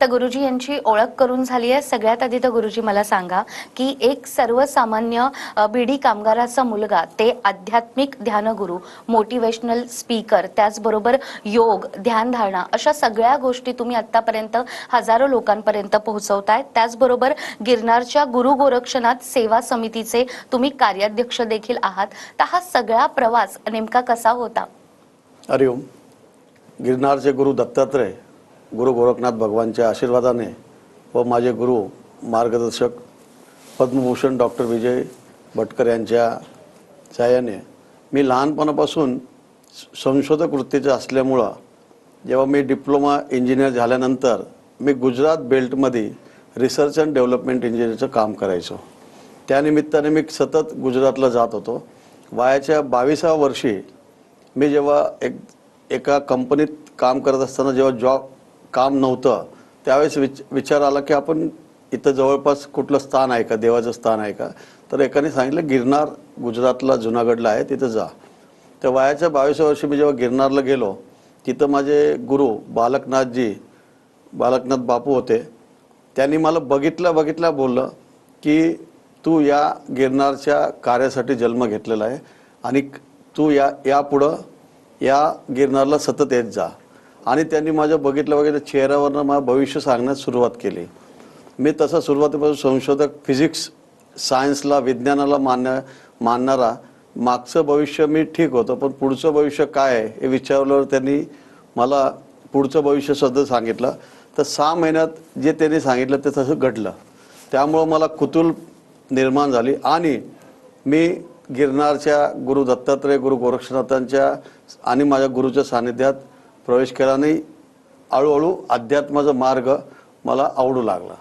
तर गुरुजी यांची ओळख करून झाली आहे. सगळ्यात आधी तर गुरुजी मला सांगा की एक सर्वसामान्य बीडी कामगाराचा मुलगा ते आध्यात्मिक ध्यानगुरू मोटिवेशनल स्पीकर त्याचबरोबर योग ध्यानधारणा अशा सगळ्या गोष्टी तुम्ही आतापर्यंत हजारो लोकांपर्यंत पोहोचवताय. त्याचबरोबर गिरनारच्या गुरु गोरक्षनाथ सेवा समितीचे तुम्ही कार्याध्यक्ष देखील आहात. तर हा सगळा प्रवास नेमका कसा होता? हरिओम गिरनारचे गुरु दत्तात्रय गुरु गोरखनाथ भगवानच्या आशीर्वादाने व माझे गुरु मार्गदर्शक पद्मभूषण डॉक्टर विजय भटकर यांच्या सहाय्याने मी लहानपणापासून संशोधक वृत्तीचं असल्यामुळं जेव्हा मी डिप्लोमा इंजिनियर झाल्यानंतर मी गुजरात बेल्टमध्ये रिसर्च अँड डेव्हलपमेंट इंजिनियरचं काम करायचो. त्यानिमित्ताने मी सतत गुजरातला जात होतो. वयाच्या बावीसाव्या वर्षी मी जेव्हा एक एका कंपनीत काम करत असताना जेव्हा जॉब काम नव्हतं. त्यावेळेस विच विचार आला की आपण इथं जवळपास कुठलं स्थान आहे का? देवाचं स्थान आहे का? तर एकाने सांगितलं गिरनार गुजरातला जुनागडला आहे तिथं जा. तर वयाच्या बावीसाव्या वर्षी मी जेव्हा गिरनारला गेलो तिथं माझे गुरु बालकनाथजी बालकनाथ बापू होते. त्यांनी मला बघितल्या बघितल्या बोललं की तू या गिरनारच्या कार्यासाठी जन्म घेतलेला आहे आणि तू या यापुढं या गिरनारला सतत येत जा. आणि त्यांनी माझ्या बघितलं वगैरे चेहऱ्यावरनं मला भविष्य सांगण्यास सुरुवात केली. मी तसा सुरुवातीपासून संशोधक फिजिक्स सायन्सला विज्ञानाला मान्य मानणारा. मागचं भविष्य मी ठीक होतं पण पुढचं भविष्य काय आहे हे विचारल्यावर त्यांनी मला पुढचं भविष्य सध्या सांगितलं. तर सहा महिन्यात जे त्यांनी सांगितलं ते तसं घडलं. त्यामुळं मला कुतूल निर्माण झाली आणि मी गिरनारच्या गुरु दत्तात्रय गुरु गोरक्षनाथांच्या आणि माझ्या गुरुच्या सानिध्यात प्रवेश केला नाही. हळूहळू अध्यात्माचा मार्ग मला आवडू लागला.